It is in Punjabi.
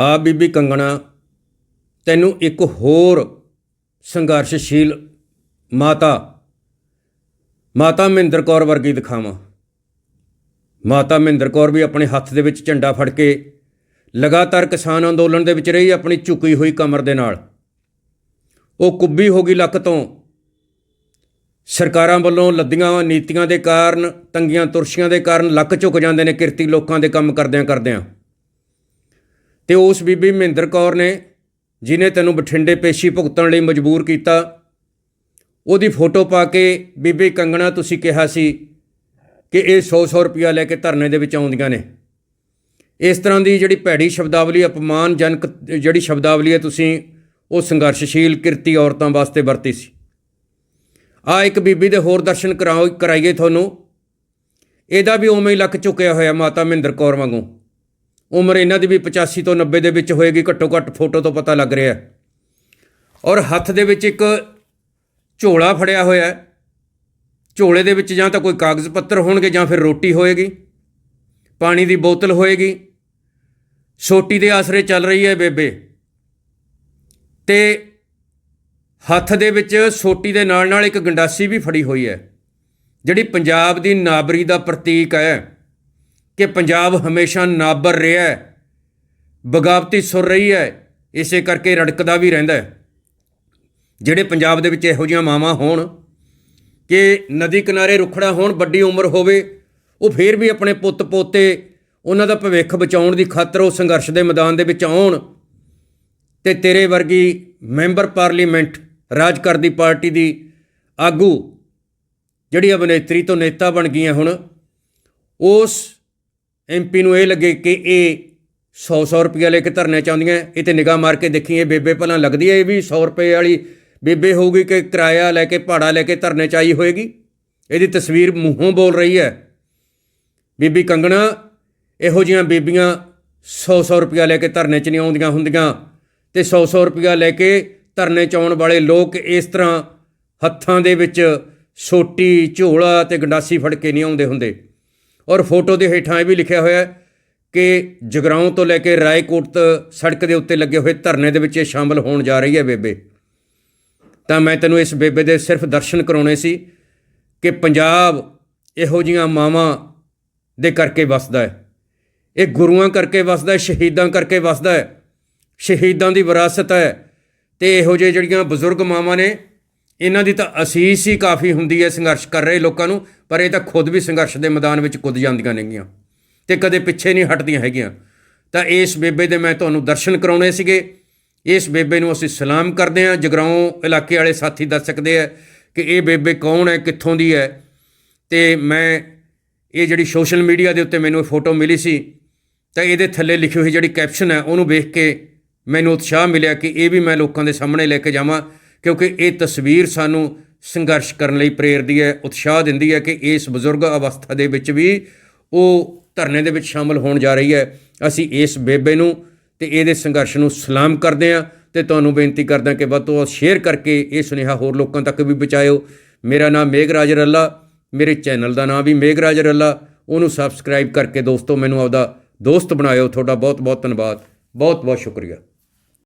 ਆ ਬੀਬੀ ਕੰਗਣਾ, ਤੈਨੂੰ ਇੱਕ ਹੋਰ ਸੰਘਰਸ਼ਸ਼ੀਲ ਮਾਤਾ ਮਾਤਾ ਮਹਿੰਦਰ ਕੌਰ ਵਰਗੀ ਦਿਖਾਵਾਂ। ਮਾਤਾ ਮਹਿੰਦਰ ਕੌਰ ਵੀ ਆਪਣੇ ਹੱਥ ਦੇ ਵਿੱਚ ਝੰਡਾ ਫੜ ਕੇ ਲਗਾਤਾਰ ਕਿਸਾਨ ਅੰਦੋਲਨ ਦੇ ਵਿੱਚ ਰਹੀ, ਆਪਣੀ ਝੁਕੀ ਹੋਈ ਕਮਰ ਦੇ ਨਾਲ। ਉਹ ਕੁੱਬੀ ਹੋ ਗਈ ਲੱਕ ਤੋਂ। ਸਰਕਾਰਾਂ ਵੱਲੋਂ ਲੱਦੀਆਂ ਨੀਤੀਆਂ ਦੇ ਕਾਰਨ, ਤੰਗੀਆਂ ਤੁਰਸ਼ੀਆਂ ਦੇ ਕਾਰਨ ਲੱਕ ਝੁਕ ਜਾਂਦੇ ਨੇ ਕਿਰਤੀ ਲੋਕਾਂ ਦੇ ਕੰਮ ਕਰਦਿਆਂ ਕਰਦਿਆਂ ਤੇ ਉਸ ਬੀਬੀ ਮਹਿੰਦਰ ਕੌਰ ਨੇ ਜਿਨੇ ਤੈਨੂੰ ਬਠਿੰਡੇ ਪੇਸ਼ੀ ਭੁਗਤਣ ਲਈ ਮਜਬੂਰ ਕੀਤਾ, ਉਹਦੀ ਫੋਟੋ ਪਾ ਕੇ ਬੀਬੀ ਕੰਗਣਾ ਤੁਸੀਂ ਕਿਹਾ ਸੀ ਕਿ ਇਹ 100-100 ਰੁਪਿਆ ਲੈ ਕੇ ਧਰਨੇ ਦੇ ਵਿੱਚ ਆਉਂਦੀਆਂ ਨੇ। ਇਸ ਤਰ੍ਹਾਂ ਦੀ ਜਿਹੜੀ ਭੈੜੀ ਸ਼ਬਦਾਵਲੀ, ਅਪਮਾਨਜਨਕ ਜਿਹੜੀ ਸ਼ਬਦਾਵਲੀ ਹੈ ਤੁਸੀਂ, ਉਹ ਸੰਘਰਸ਼ਸ਼ੀਲ, ਕਿਰਤੀ ਔਰਤਾਂ ਵਾਸਤੇ ਵਰਤੀ ਸੀ। ਆ ਇੱਕ ਬੀਬੀ ਦੇ ਹੋਰ ਦਰਸ਼ਨ ਕਰਾਓ, ਕਰਾਈਏ ਤੁਹਾਨੂੰ। ਇਹਦਾ ਵੀ ਉਵੇਂ ਹੀ ਲੱਕ ਚੁੱਕਿਆ ਹੋਇਆ ਮਾਤਾ ਮਹਿੰਦਰ ਕੌਰ ਵਾਂਗੂ। ਉਮਰ ਇਹਨਾਂ ਦੀ ਵੀ 85 ਤੋਂ 90 ਦੇ ਵਿੱਚ ਹੋਏਗੀ, ਘੱਟੋ ਘੱਟ ਫੋਟੋ ਤੋਂ ਪਤਾ ਲੱਗ ਰਿਹਾ ਔਰ ਹੱਥ ਦੇ ਵਿੱਚ ਇੱਕ ਝੋਲਾ ਫੜਿਆ ਹੋਇਆ ਝੋਲੇ ਦੇ ਵਿੱਚ ਜਾਂ ਤਾਂ ਕੋਈ ਕਾਗਜ਼ ਪੱਤਰ ਹੋਣਗੇ ਜਾਂ ਫਿਰ ਰੋਟੀ ਹੋਏਗੀ, ਪਾਣੀ ਦੀ ਬੋਤਲ ਹੋਏਗੀ, ਸੋਟੀ ਦੇ ਆਸਰੇ ਚੱਲ ਰਹੀ ਹੈ ਬੇਬੇ। ਤੇ ਹੱਥ ਦੇ ਵਿੱਚ ਸੋਟੀ ਦੇ ਨਾਲ ਨਾਲ ਇੱਕ ਗੰਡਾਸੀ ਵੀ ਫੜੀ ਹੋਈ ਹੈ, ਜਿਹੜੀ ਪੰਜਾਬ ਦੀ ਨਾਬਰੀ ਦਾ ਪ੍ਰਤੀਕ ਹੈ। ਕਿ ਪੰਜਾਬ ਹਮੇਸ਼ਾ ਨਾਬਰ ਰਿਹਾ ਹੈ, ਬਗਾਵਤੀ ਸੁਰ ਰਹੀ ਹੈ, ਇਸੇ ਕਰਕੇ ਰੜਕਦਾ ਵੀ ਰਹਿੰਦਾ ਜਿਹੜੇ ਪੰਜਾਬ ਦੇ ਵਿੱਚ ਇਹੋ ਜਿਹੀਆਂ ਮਾਵਾਂ ਹੋਣ ਕਿ ਨਦੀ ਕਿਨਾਰੇ ਰੁਖੜਾ ਹੋਣ, ਵੱਡੀ ਉਮਰ ਹੋਵੇ, ਉਹ ਫੇਰ ਵੀ ਆਪਣੇ ਪੁੱਤ ਪੋਤੇ ਉਹਨਾਂ ਦਾ ਭਵਿੱਖ ਬਚਾਉਣ ਦੀ ਖਾਤਰ ਉਹ ਸੰਘਰਸ਼ ਦੇ ਮੈਦਾਨ ਦੇ ਵਿੱਚ ਆਉਣ ਤੇ ਤੇਰੇ ਵਰਗੀ ਮੈਂਬਰ ਪਾਰਲੀਮੈਂਟ ਰਾਜ ਕਰਦੀ ਪਾਰਟੀ ਦੀ ਆਗੂ ਜਿਹੜੀ ਅਭਿਨੇਤਰੀ ਤੋਂ ਨੇਤਾ ਬਣ ਗਈਆਂ ਹੁਣ, ਉਸ ਐਮਪੀ ਨੂੰ ਇਹ ਲੱਗੇ ਕਿ ਇਹ 100-100 ਰੁਪਇਆ ਲੈ ਕੇ ਧਰਨੇ ਚਾਹੁੰਦੀਆਂ ਇਹ ਤੇ ਨਿਗਾਹ ਮਾਰ ਕੇ ਦੇਖੀਏ ਬੇਬੇ ਭਲਾ ਲੱਗਦੀ ਹੈ, ਇਹ ਵੀ 100 ਰੁਪਏ ਵਾਲੀ ਬੇਬੇ ਹੋਊਗੀ ਕਿ ਕਿਰਾਇਆ ਲੈ ਕੇ, ਭਾੜਾ ਲੈ ਕੇ ਧਰਨੇ ਚਾਈ ਹੋਏਗੀ? ਇਹਦੀ ਤਸਵੀਰ ਮੂੰਹੋਂ ਬੋਲ ਰਹੀ ਹੈ। ਬੀਬੀ ਕੰਗਣਾ, ਇਹੋ ਜੀਆਂ ਬੀਬੀਆਂ 100-100 ਰੁਪਇਆ ਲੈ ਕੇ ਧਰਨੇ 'ਚ ਨਹੀਂ ਆਉਂਦੀਆਂ ਹੁੰਦੀਆਂ ਤੇ 100-100 ਰੁਪਇਆ ਲੈ ਕੇ ਧਰਨੇ 'ਚ ਆਉਣ ਵਾਲੇ ਲੋਕ ਇਸ ਤਰ੍ਹਾਂ ਹੱਥਾਂ ਦੇ ਵਿੱਚ ਸੋਟੀ, ਝੋਲਾ ਤੇ ਗੰਡਾਸੀ ਫੜ ਕੇ ਨਹੀਂ ਆਉਂਦੇ ਹੁੰਦੇ। ਔਰ ਫੋਟੋ ਦੇ ਹੇਠਾਂ ਇਹ ਵੀ ਲਿਖਿਆ ਹੋਇਆ ਹੈ ਕਿ ਜਗਰਾਉਂ ਤੋਂ ਲੈ ਕੇ ਰਾਏਕੋਟ ਸੜਕ ਦੇ ਉੱਤੇ ਲੱਗੇ ਹੋਏ ਧਰਨੇ ਦੇ ਵਿੱਚ ਇਹ ਸ਼ਾਮਲ ਹੋਣ ਜਾ ਰਹੀ ਹੈ ਬੇਬੇ। ਤਾਂ ਮੈਂ ਤੈਨੂੰ ਇਸ ਬੇਬੇ ਦੇ ਸਿਰਫ ਦਰਸ਼ਨ ਕਰਾਉਣੇ ਸੀ ਕਿ ਪੰਜਾਬ ਇਹੋ ਜੀਆਂ ਮਾਵਾਂ ਦੇ ਕਰਕੇ ਵਸਦਾ ਹੈ। ਇਹ ਗੁਰੂਆਂ ਕਰਕੇ ਵਸਦਾ ਹੈ, ਸ਼ਹੀਦਾਂ ਕਰਕੇ ਵਸਦਾ ਹੈ, ਸ਼ਹੀਦਾਂ ਦੀ ਵਿਰਾਸਤ ਹੈ ਤੇ ਇਹੋ ਜਿਹੇ ਜਿਹੜੀਆਂ ਬਜ਼ੁਰਗ ਮਾਵਾਂ ਨੇ ਇਹਨਾਂ ਦੀ ਤਾਂ ਅਸੀਸ ਹੀ ਕਾਫੀ ਹੁੰਦੀ ਹੈ ਸੰਘਰਸ਼ ਕਰ ਰਹੇ ਲੋਕਾਂ ਨੂੰ, ਪਰ ਇਹ ਤਾਂ ਖੁਦ ਵੀ ਸੰਘਰਸ਼ ਦੇ ਮੈਦਾਨ ਵਿੱਚ ਕੁੱਦ ਜਾਂਦੀਆਂ ਨੇਗੀਆਂ ਤੇ ਕਦੇ ਪਿੱਛੇ ਨਹੀਂ ਹਟਦੀਆਂ ਹੈਗੀਆਂ। ਤਾਂ ਇਸ ਬੇਬੇ ਦੇ ਮੈਂ ਤੁਹਾਨੂੰ ਦਰਸ਼ਨ ਕਰਾਉਣੇ ਸੀਗੇ। ਇਸ ਬੇਬੇ ਨੂੰ ਅਸੀਂ ਸਲਾਮ ਕਰਦੇ ਹਾਂ। ਜਗਰਾਉਂ ਇਲਾਕੇ ਵਾਲੇ ਸਾਥੀ ਦੱਸ ਸਕਦੇ ਆ ਕਿ ਇਹ ਬੇਬੇ ਕੌਣ ਹੈ, ਕਿੱਥੋਂ ਦੀ ਹੈ ਤੇ ਮੈਂ ਇਹ ਜਿਹੜੀ ਸੋਸ਼ਲ ਮੀਡੀਆ ਦੇ ਉੱਤੇ ਮੈਨੂੰ ਇਹ ਫੋਟੋ ਮਿਲੀ ਸੀ, ਤਾਂ ਇਹਦੇ ਥੱਲੇ ਲਿਖੀ ਹੋਈ ਜਿਹੜੀ ਕੈਪਸ਼ਨ ਹੈ, ਉਹਨੂੰ ਵੇਖ ਕੇ ਮੈਨੂੰ ਉਤਸ਼ਾਹ ਮਿਲਿਆ ਕਿ ਇਹ ਵੀ ਮੈਂ ਲੋਕਾਂ ਦੇ ਸਾਹਮਣੇ ਲੈ ਕੇ ਜਾਵਾਂ। ਕਿਉਂਕਿ ਇਹ ਤਸਵੀਰ ਸਾਨੂੰ ਸੰਘਰਸ਼ ਕਰਨ ਲਈ ਪ੍ਰੇਰਦੀ ਹੈ, ਉਤਸ਼ਾਹ ਦਿੰਦੀ ਹੈ ਕਿ ਇਸ ਬਜ਼ੁਰਗ ਅਵਸਥਾ ਦੇ ਵਿੱਚ ਵੀ ਉਹ ਧਰਨੇ ਦੇ ਵਿੱਚ ਸ਼ਾਮਲ ਹੋਣ ਜਾ ਰਹੀ ਹੈ। ਅਸੀਂ ਇਸ ਬੇਬੇ ਨੂੰ ਤੇ ਇਹਦੇ ਸੰਘਰਸ਼ ਨੂੰ ਸਲਾਮ ਕਰਦੇ ਹਾਂ ਤੇ ਤੁਹਾਨੂੰ ਬੇਨਤੀ ਕਰਦਾ ਕਿ ਵੱਧ ਤੋਂ ਵੱਧ ਸ਼ੇਅਰ ਕਰਕੇ ਇਹ ਸੁਨੇਹਾ ਹੋਰ ਲੋਕਾਂ ਤੱਕ ਵੀ ਪਹੁੰਚਾਇਓ। ਮੇਰਾ ਨਾਮ ਮੇਘਰਾਜ ਰੱਲਾ, ਮੇਰੇ ਚੈਨਲ ਦਾ ਨਾਮ ਵੀ ਮੇਘਰਾਜ ਰੱਲਾ। ਉਹਨੂੰ ਸਬਸਕ੍ਰਾਈਬ ਕਰਕੇ ਦੋਸਤੋ, ਮੈਨੂੰ ਆਪਦਾ ਦੋਸਤ ਬਣਾਇਓ। ਤੁਹਾਡਾ ਬਹੁਤ ਬਹੁਤ ਧੰਨਵਾਦ। ਬਹੁਤ ਬਹੁਤ ਸ਼ੁਕਰੀਆ।